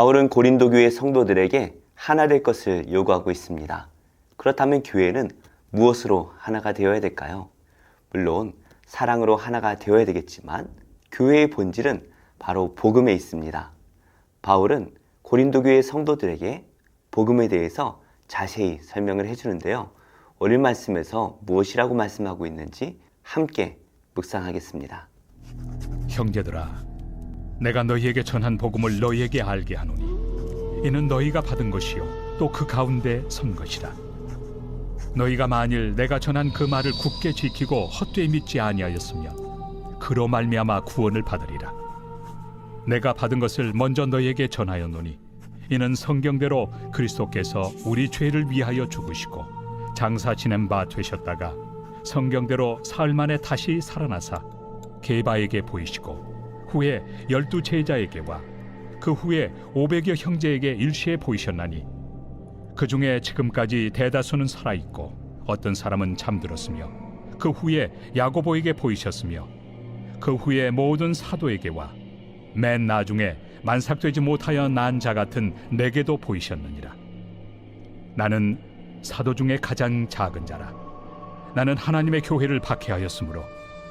바울은 고린도 교회 성도들에게 하나 될 것을 요구하고 있습니다. 그렇다면 교회는 무엇으로 하나가 되어야 될까요? 물론 사랑으로 하나가 되어야 되겠지만 교회의 본질은 바로 복음에 있습니다. 바울은 고린도 교회 성도들에게 복음에 대해서 자세히 설명을 해주는데요. 오늘 말씀에서 무엇이라고 말씀하고 있는지 함께 묵상하겠습니다. 형제들아 내가 너희에게 전한 복음을 너희에게 알게 하노니 이는 너희가 받은 것이요 또 그 가운데 선 것이라 너희가 만일 내가 전한 그 말을 굳게 지키고 헛되이 믿지 아니하였으면 그로 말미암아 구원을 받으리라. 내가 받은 것을 먼저 너희에게 전하였노니 이는 성경대로 그리스도께서 우리 죄를 위하여 죽으시고 장사 지낸 바 되셨다가 성경대로 사흘 만에 다시 살아나사 게바에게 보이시고 후에 열두 제자에게와 그 후에 오백여 형제에게 일시에 보이셨나니 그 중에 지금까지 대다수는 살아 있고 어떤 사람은 잠들었으며 그 후에 야고보에게 보이셨으며 그 후에 모든 사도에게와 맨 나중에 만삭되지 못하여 난 자 같은 내게도 보이셨느니라. 나는 사도 중에 가장 작은 자라. 나는 하나님의 교회를 박해하였으므로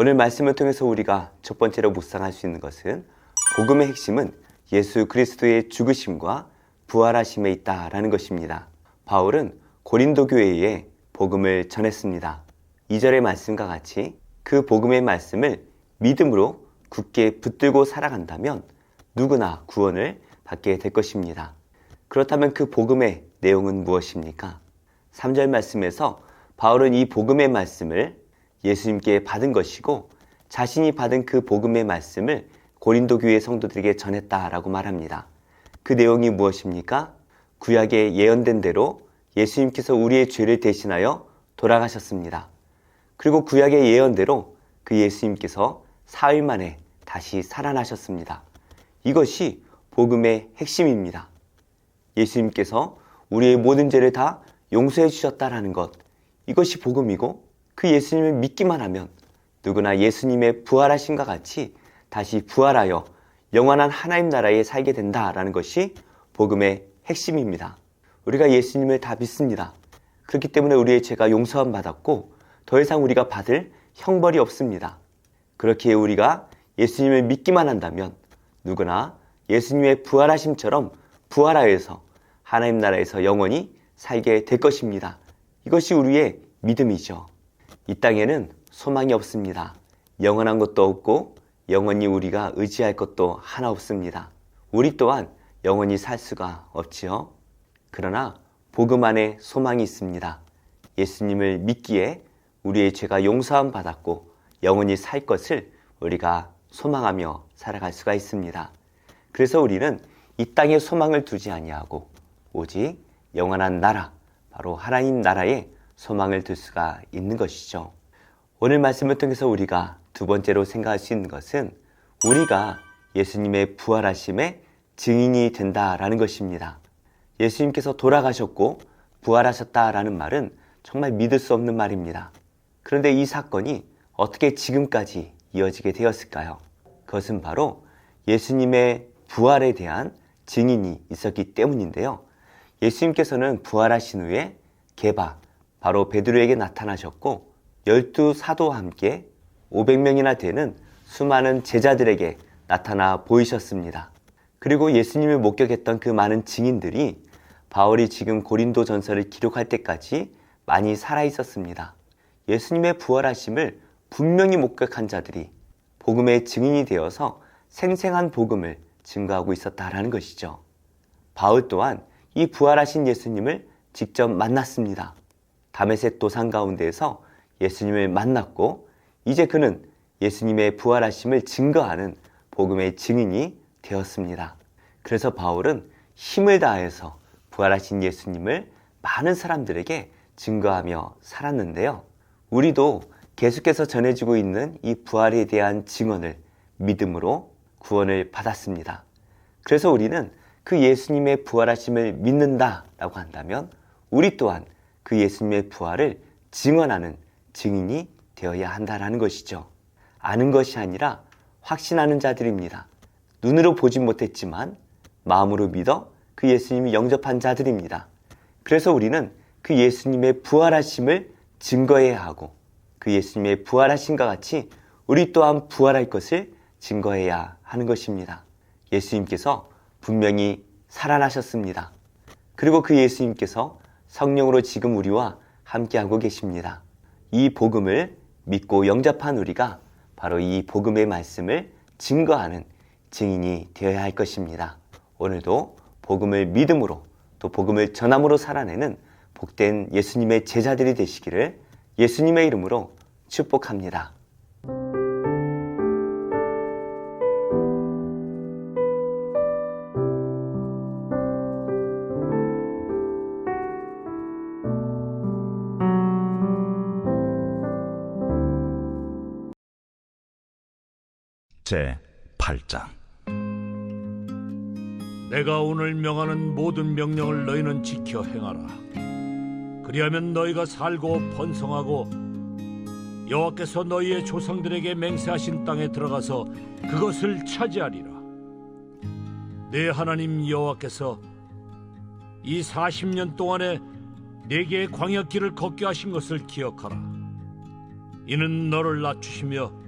오늘 말씀을 통해서 우리가 첫 번째로 묵상할 수 있는 것은 복음의 핵심은 예수 그리스도의 죽으심과 부활하심에 있다라는 것입니다. 바울은 고린도 교회에 복음을 전했습니다. 2절의 말씀과 같이 그 복음의 말씀을 믿음으로 굳게 붙들고 살아간다면 누구나 구원을 받게 될 것입니다. 그렇다면 그 복음의 내용은 무엇입니까? 3절 말씀에서 바울은 이 복음의 말씀을 예수님께 받은 것이고 자신이 받은 그 복음의 말씀을 고린도 교회 성도들에게 전했다라고 말합니다. 그 내용이 무엇입니까? 구약에 예언된 대로 예수님께서 우리의 죄를 대신하여 돌아가셨습니다. 그리고 구약의 예언대로 그 예수님께서 사흘 만에 다시 살아나셨습니다. 이것이 복음의 핵심입니다. 예수님께서 우리의 모든 죄를 다 용서해 주셨다라는 것. 이것이 복음이고 그 예수님을 믿기만 하면 누구나 예수님의 부활하심과 같이 다시 부활하여 영원한 하나님 나라에 살게 된다라는 것이 복음의 핵심입니다. 우리가 예수님을 다 믿습니다. 그렇기 때문에 우리의 죄가 용서함 받았고 더 이상 우리가 받을 형벌이 없습니다. 그렇게 우리가 예수님을 믿기만 한다면 누구나 예수님의 부활하심처럼 부활하여서 하나님 나라에서 영원히 살게 될 것입니다. 이것이 우리의 믿음이죠. 이 땅에는 소망이 없습니다. 영원한 것도 없고 영원히 우리가 의지할 것도 하나 없습니다. 우리 또한 영원히 살 수가 없지요. 그러나 복음 안에 소망이 있습니다. 예수님을 믿기에 우리의 죄가 용서함 받았고 영원히 살 것을 우리가 소망하며 살아갈 수가 있습니다. 그래서 우리는 이 땅에 소망을 두지 아니하고 오직 영원한 나라, 바로 하나님 나라에 소망을 둘 수가 있는 것이죠. 오늘 말씀을 통해서 우리가 두 번째로 생각할 수 있는 것은 우리가 예수님의 부활하심의 증인이 된다라는 것입니다. 예수님께서 돌아가셨고 부활하셨다라는 말은 정말 믿을 수 없는 말입니다. 그런데 이 사건이 어떻게 지금까지 이어지게 되었을까요? 그것은 바로 예수님의 부활에 대한 증인이 있었기 때문인데요. 예수님께서는 부활하신 후에 개바, 바로 베드로에게 나타나셨고 열두 사도와 함께 500명이나 되는 수많은 제자들에게 나타나 보이셨습니다. 그리고 예수님을 목격했던 그 많은 증인들이 바울이 지금 고린도 전서를 기록할 때까지 많이 살아 있었습니다. 예수님의 부활하심을 분명히 목격한 자들이 복음의 증인이 되어서 생생한 복음을 증거하고 있었다라는 것이죠. 바울 또한 이 부활하신 예수님을 직접 만났습니다. 다메섹 도상 가운데에서 예수님을 만났고 이제 그는 예수님의 부활하심을 증거하는 복음의 증인이 되었습니다. 그래서 바울은 힘을 다해서 부활하신 예수님을 많은 사람들에게 증거하며 살았는데요. 우리도 계속해서 전해지고 있는 이 부활에 대한 증언을 믿음으로 구원을 받았습니다. 그래서 우리는 그 예수님의 부활하심을 믿는다라고 한다면 우리 또한 그 예수님의 부활을 증언하는 증인이 되어야 한다라는 것이죠. 아는 것이 아니라 확신하는 자들입니다. 눈으로 보진 못했지만 마음으로 믿어 그 예수님이 영접한 자들입니다. 그래서 우리는 그 예수님의 부활하심을 증거해야 하고 그 예수님의 부활하심과 같이 우리 또한 부활할 것을 증거해야 하는 것입니다. 예수님께서 분명히 살아나셨습니다. 그리고 그 예수님께서 성령으로 지금 우리와 함께하고 계십니다. 이 복음을 믿고 영접한 우리가 바로 이 복음의 말씀을 증거하는 증인이 되어야 할 것입니다. 오늘도 복음을 믿음으로 또 복음을 전함으로 살아내는 복된 예수님의 제자들이 되시기를 예수님의 이름으로 축복합니다. 제 8장 내가 오늘 명하는 모든 명령을 너희는 지켜 행하라. 그리하면 너희가 살고 번성하고 여호와께서 너희의 조상들에게 맹세하신 땅에 들어가서 그것을 차지하리라. 내 하나님 여호와께서 이 40년 동안에 내게 광야 길을 걷게 하신 것을 기억하라. 이는 너를 낮추시며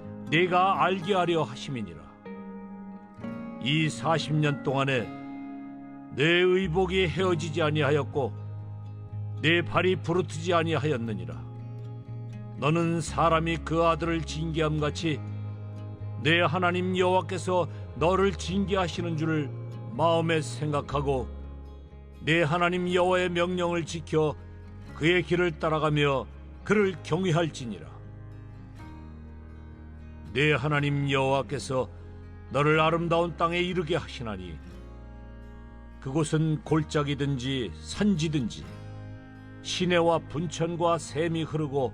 내가 알게 하려 하심이니라. 이 40년 동안에 내 의복이 헤어지지 아니하였고 내 발이 부르트지 아니하였느니라. 너는 사람이 그 아들을 징계함 같이 내 하나님 여호와께서 너를 징계하시는 줄을 마음에 생각하고 내 하나님 여호와의 명령을 지켜 그의 길을 따라가며 그를 경외할지니라. 내 하나님 여호와께서 너를 아름다운 땅에 이르게 하시나니 그곳은 골짜기든지 산지든지 시내와 분천과 샘이 흐르고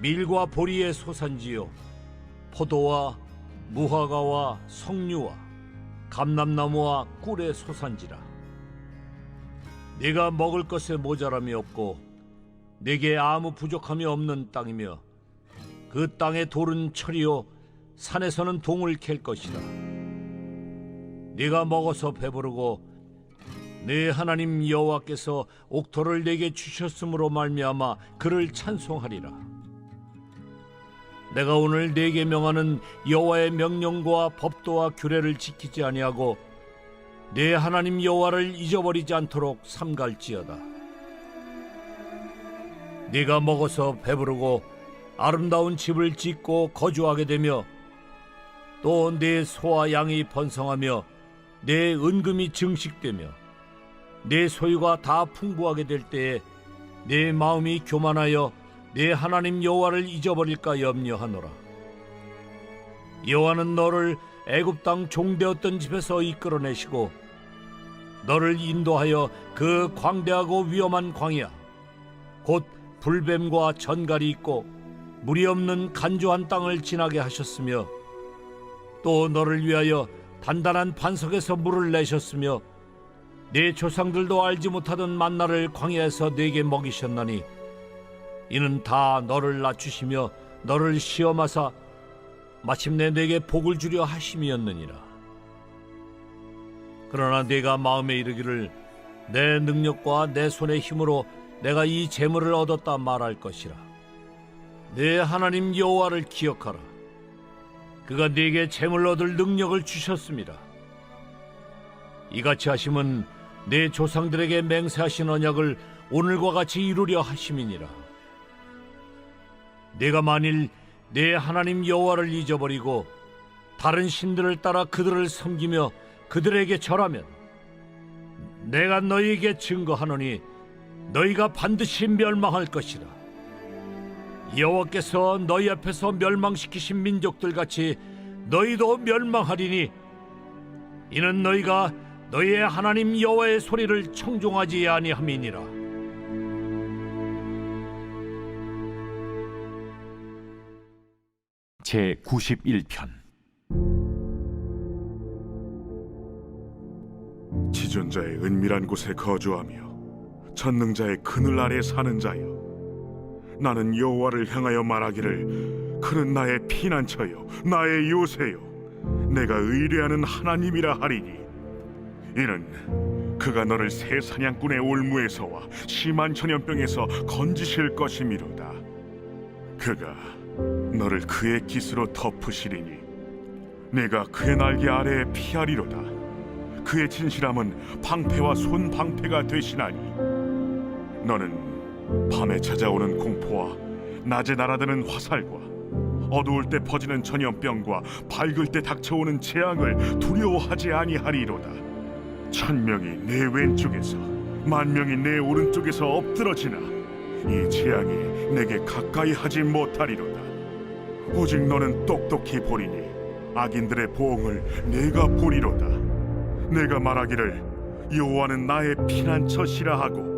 밀과 보리의 소산지요 포도와 무화과와 석류와 감람나무와 꿀의 소산지라. 네가 먹을 것에 모자람이 없고 내게 아무 부족함이 없는 땅이며 그 땅의 돌은 철이요 산에서는 동을 캘 것이다 네가 먹어서 배부르고 내 하나님 여호와께서 옥토를 내게 주셨으므로 말미암아 그를 찬송하리라. 내가 오늘 내게 명하는 여호와의 명령과 법도와 규례를 지키지 아니하고 내 하나님 여호와를 잊어버리지 않도록 삼갈지어다. 네가 먹어서 배부르고 아름다운 집을 짓고 거주하게 되며 또 내 소와 양이 번성하며 내 은금이 증식되며 내 소유가 다 풍부하게 될 때에 내 마음이 교만하여 내 하나님 여호와를 잊어버릴까 염려하노라. 여호와는 너를 애굽 땅 종되었던 집에서 이끌어내시고 너를 인도하여 그 광대하고 위험한 광야 곧 불뱀과 전갈이 있고 물이 없는 간조한 땅을 지나게 하셨으며 또 너를 위하여 단단한 반석에서 물을 내셨으며 네 조상들도 알지 못하던 만나를 광야에서 네게 먹이셨나니 이는 다 너를 낮추시며 너를 시험하사 마침내 네게 복을 주려 하심이었느니라. 그러나 네가 마음에 이르기를 내 능력과 내 손의 힘으로 내가 이 재물을 얻었다 말할 것이라 내 하나님 여호와를 기억하라 그가 네게 재물 얻을 능력을 주셨습니다 이같이 하심은 내 조상들에게 맹세하신 언약을 오늘과 같이 이루려 하심이니라. 내가 만일 내 하나님 여호와를 잊어버리고 다른 신들을 따라 그들을 섬기며 그들에게 절하면 내가 너희에게 증거하노니 너희가 반드시 멸망할 것이라. 여호와께서 너희 앞에서 멸망시키신 민족들 같이 너희도 멸망하리니 이는 너희가 너희의 하나님 여호와의 소리를 청종하지 아니함이니라. 제 91편 지존자의 은밀한 곳에 거주하며 전능자의 그늘 아래 사는 자여 나는 여호와를 향하여 말하기를 그는 나의 피난처요 나의 요새요 내가 의뢰하는 하나님이라 하리니. 이는 그가 너를 새 사냥꾼의 올무에서와 심한 전염병에서 건지실 것이미로다. 그가 너를 그의 깃으로 덮으시리니 내가 그의 날개 아래에 피하리로다. 그의 진실함은 방패와 손 방패가 되시나니 너는 밤에 찾아오는 공포와 낮에 날아드는 화살과 어두울 때 퍼지는 전염병과 밝을 때 닥쳐오는 재앙을 두려워하지 아니하리로다. 천 명이 내 왼쪽에서 만 명이 내 오른쪽에서 엎드러지나 이 재앙이 내게 가까이 하지 못하리로다. 오직 너는 똑똑히 보리니 악인들의 보응을 내가 보리로다. 내가 말하기를 여호와는 나의 피난처시라 하고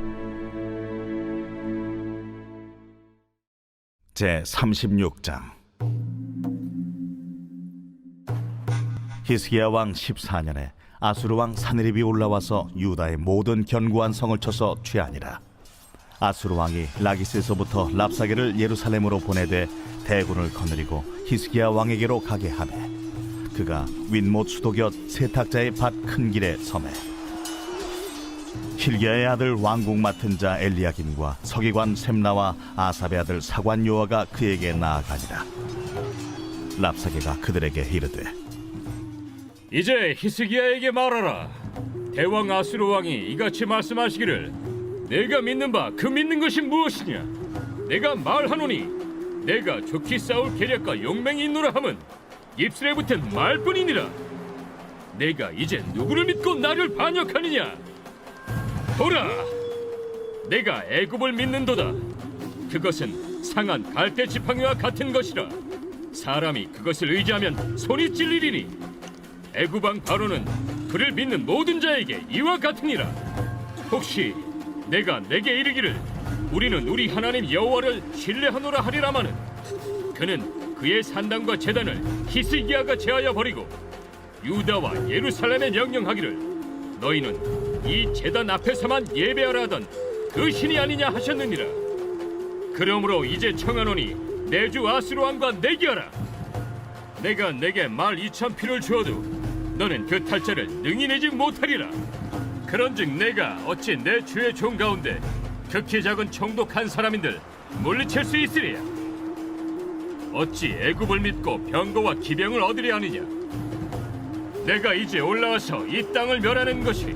제 36장. 히스기야 왕 14년에 아수르 왕 사느립이 올라와서 유다의 모든 견고한 성을 쳐서 취하니라. 아수르 왕이 라기스에서부터 랍사게를 예루살렘으로 보내되 대군을 거느리고 히스기야 왕에게로 가게 하매 그가 윈못 수도 곁 세탁자의 밭 큰 길에 섬에 hil기야의 아들 왕국 맡은 자 엘리야김과 서기관 셈나와 아삽의 아들 사관 요아가 그에게 나아가니라 랍사게가 그들에게 이르되 이제 히스기야에게 말하라. 대왕 아수르 왕이 이같이 말씀하시기를 내가 믿는 바 그 믿는 것이 무엇이냐? 내가 말하노니 내가 좋게 싸울 계략과 용맹이 있노라 함은 입술에 붙은 말뿐이니라. 내가 이제 누구를 믿고 나를 반역하느냐? 보라, 내가 애굽을 믿는도다. 그것은 상한 갈대 지팡이와 같은 것이라. 사람이 그것을 의지하면 손이 찔리리니 애구방 바로는 그를 믿는 모든 자에게 이와 같으니라. 혹시 내가 내게 이르기를 우리는 우리 하나님 여호와를 신뢰하노라 하리라마는 그는 그의 산당과 제단을 히스기야가 제하여 버리고 유다와 예루살렘에 명령하기를 너희는 이 제단 앞에서만 예배하라 하던 그 신이 아니냐 하셨느니라. 그러므로 이제 청하노니 내주 아수르 왕과 내기하라. 내가 내게 말 이천 피를 주어도 너는 그 탈자를 능히 내지 못하리라. 그런즉 내가 어찌 내 주의 종 가운데 극히 작은 총독한 사람인들 물리칠 수 있으리야. 어찌 애굽을 믿고 병거와 기병을 얻으려 하느냐? 내가 이제 올라와서 이 땅을 멸하는 것이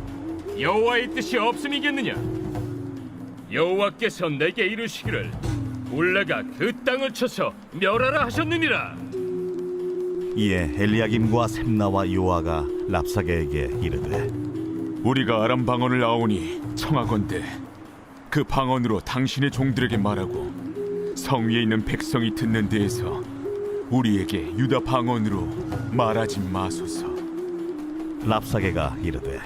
여호와의 뜻이 없음이겠느냐? 여호와께서 내게 이르시기를 올라가 그 땅을 쳐서 멸하라 하셨느니라. 이에 엘리야김과 셈나와 요아가 랍사게에게 이르되 우리가 아람 방언을 아오니 청하건대 그 방언으로 당신의 종들에게 말하고 성 위에 있는 백성이 듣는 데에서 우리에게 유다 방언으로 말하지 마소서. 랍사게가 이르되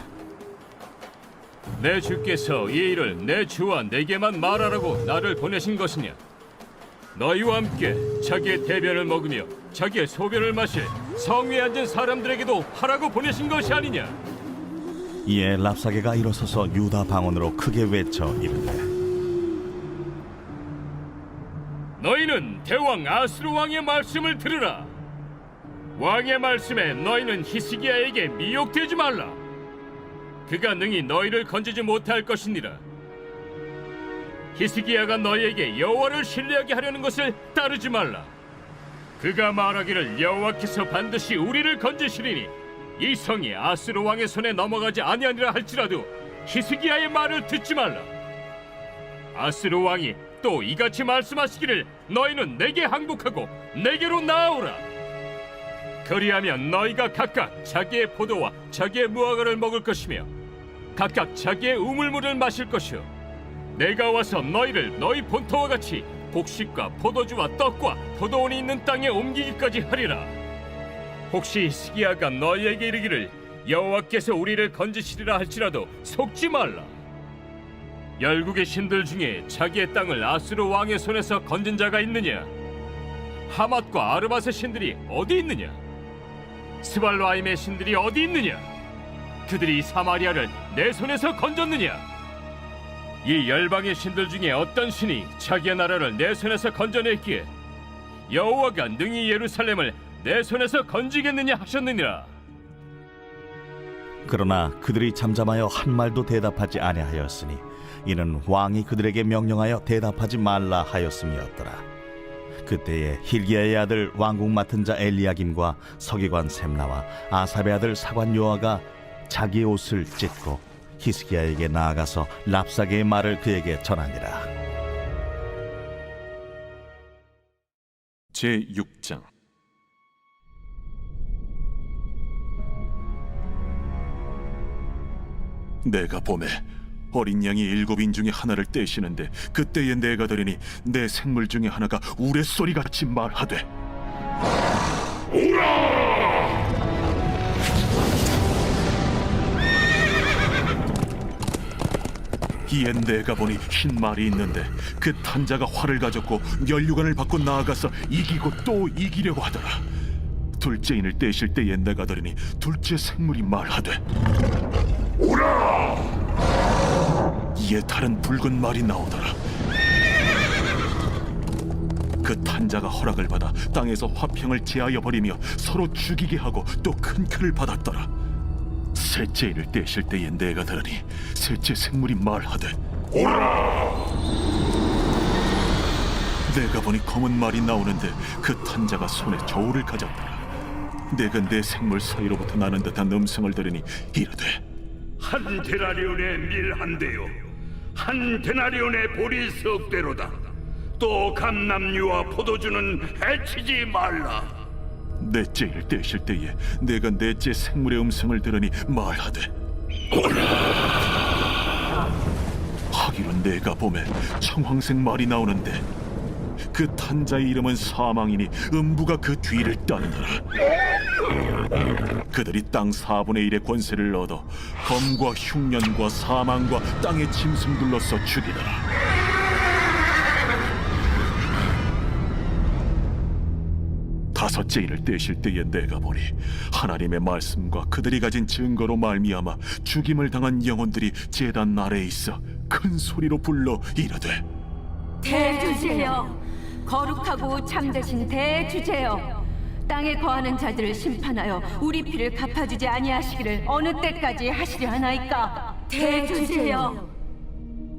내 주께서 이 일을 내 주와 내게만 말하라고 나를 보내신 것이냐? 너희와 함께 자기의 대변을 먹으며 자기의 소변을 마실 성 위에 앉은 사람들에게도 하라고 보내신 것이 아니냐? 이에 랍사게가 일어서서 유다 방언으로 크게 외쳐 이르되 너희는 대왕 아스루 왕의 말씀을 들으라. 왕의 말씀에 너희는 히스기야에게 미혹되지 말라. 그가 능히 너희를 건지지 못할 것이니라. 히스기야가 너희에게 여호와를 신뢰하게 하려는 것을 따르지 말라. 그가 말하기를 여호와께서 반드시 우리를 건지시리니 이 성이 아스루 왕의 손에 넘어가지 아니하니라 할지라도 히스기야의 말을 듣지 말라. 아스루 왕이 또 이같이 말씀하시기를 너희는 내게 항복하고 내게로 나아오라. 그리하면 너희가 각각 자기의 포도와 자기의 무화과를 먹을 것이며 각각 자기의 우물물을 마실 것이요 내가 와서 너희를 너희 본토와 같이 곡식과 포도주와 떡과 포도원이 있는 땅에 옮기기까지 하리라. 혹시 스기야가 너희에게 이르기를 여호와께서 우리를 건지시리라 할지라도 속지 말라. 열국의 신들 중에 자기의 땅을 아수르 왕의 손에서 건진 자가 있느냐? 하맛과 아르밧의 신들이 어디 있느냐? 스발로아임의 신들이 어디 있느냐? 그들이 사마리아를 내 손에서 건졌느냐? 이 열방의 신들 중에 어떤 신이 자기의 나라를 내 손에서 건져냈기에 여호와가 능히 예루살렘을 내 손에서 건지겠느냐 하셨느니라. 그러나 그들이 잠잠하여 한 말도 대답하지 아니하였으니 이는 왕이 그들에게 명령하여 대답하지 말라 하였음이었더라. 그때에 힐기야의 아들 왕궁 맡은 자 엘리야김과 서기관 셈나와 아삽의 아들 사관 요아가 자기 옷을 찢고 히스기야에게 나아가서 랍사게의 말을 그에게 전하니라. 제 6장 내가 봄에 어린 양이 일곱인 중에 하나를 떼시는데 그때에 내가 들으니 내 생물 중에 하나가 우레소리 같이 말하되 이에 내가 보니 흰 말이 있는데 그 탄자가 활을 가졌고 연류관을 받고 나아가서 이기고 또 이기려고 하더라. 둘째인을 떼실 때에 내가 들으니 둘째 생물이 말하되 오라! 이에 다른 붉은 말이 나오더라. 그 탄자가 허락을 받아 땅에서 화평을 제하여 버리며 서로 죽이게 하고 또 큰 큰을 받았더라 셋째 이를 떼실 때에 내가 들으니 셋째 생물이 말하되 오라! 내가 보니 검은 말이 나오는데 그 탄자가 손에 저울을 가졌더라. 내가 내 생물 사이로부터 나는 듯한 음성을 들으니 이르되 한 데나리온의 밀 한 대요. 한 데나리온의 보리 석 대로다. 또 감남류와 포도주는 해치지 말라 넷째 이를 떼실 때에 내가 넷째 생물의 음성을 들으니 말하되 오라! 하기로 내가 봄에 청황색 말이 나오는데 그 탄자의 이름은 사망이니 음부가 그 뒤를 따르더라. 그들이 땅 4분의 1의 권세를 얻어 검과 흉년과 사망과 땅의 짐승들로서 죽이더라 다섯째 일을 떼실 때에 내가 보니 하나님의 말씀과 그들이 가진 증거로 말미암아 죽임을 당한 영혼들이 제단 아래에 있어 큰 소리로 불러 이르되 대주제여 거룩하고 참되신 대주제여 땅에 거하는 자들을 심판하여 우리 피를 갚아주지 아니하시기를 어느 때까지 하시려 하나이까? 대주제여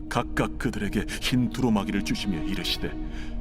각각 그들에게 흰 두루마기를 주시며 이르시되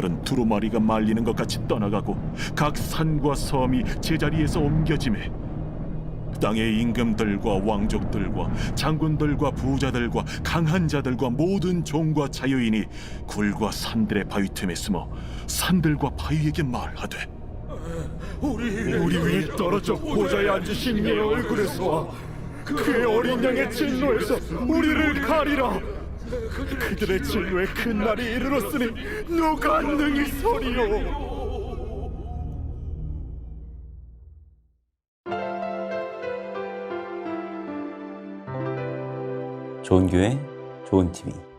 하늘은 두루마리가 말리는 것 같이 떠나가고 각 산과 섬이 제자리에서 옮겨짐에 땅의 임금들과 왕족들과 장군들과 부자들과 강한 자들과 모든 종과 자유인이 굴과 산들의 바위 틈에 숨어 산들과 바위에게 말하되 우리 위에 떨어져 보좌에 앉으신 이의 얼굴에서 그의 어린 양의 진노에서 우리를 가리라 그들의 진노의 큰 날이 이르렀으니 누가 능히 서리요 좋은 교회, 좋은 TV.